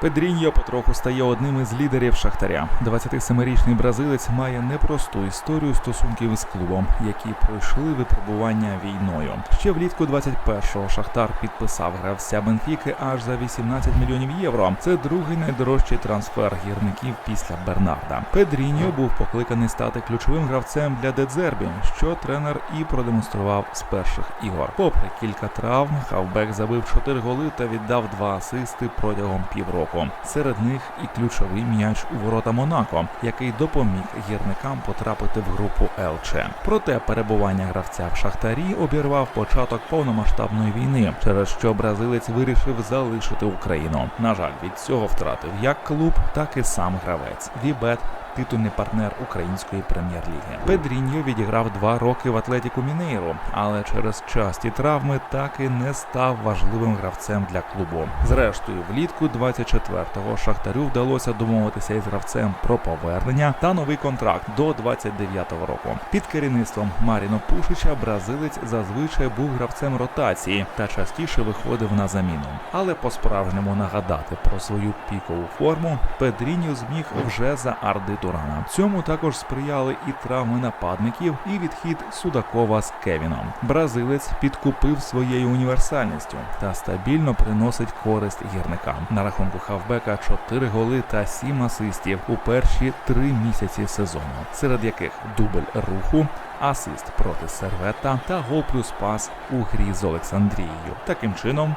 Педріньо потроху стає одним із лідерів Шахтаря. 27-річний бразилець має непросту історію стосунків із клубом, які пройшли випробування війною. Ще влітку 21-го Шахтар підписав гравця Бенфіки аж за 18 мільйонів євро. Це другий найдорожчий трансфер гірників після Бернарда. Педріньо був покликаний стати ключовим гравцем для Дедзербі, що тренер і продемонстрував з перших ігор. Попри кілька травм, хавбек забив 4 голи та віддав 2 асисти протягом півроку. Серед них і ключовий м'яч у ворота Монако, який допоміг гірникам потрапити в групу ЛЧ. Проте перебування гравця в Шахтарі обірвав початок повномасштабної війни, через що бразилець вирішив залишити Україну. На жаль, від цього втратив як клуб, так і сам гравець. Вібет титульний партнер української прем'єр-ліги. Педріньо відіграв два роки в Атлетіку Мінейру, але через часті травми так і не став важливим гравцем для клубу. Зрештою, влітку 24-го Шахтарю вдалося домовитися із гравцем про повернення та новий контракт до 29-го року. Під керівництвом Маріно Пушича бразилець зазвичай був гравцем ротації та частіше виходив на заміну. Але по-справжньому нагадати про свою пікову форму Педріньо зміг вже за Арди Турана. Цьому також сприяли і травми нападників, і відхід Судакова з Кевіном. Бразилець підкупив своєю універсальністю та стабільно приносить користь гірникам. На рахунку хавбека 4 голи та 7 асистів у перші три місяці сезону, серед яких дубль руху. Асист проти сервета та гол плюс пас у грі з Олександрією. Таким чином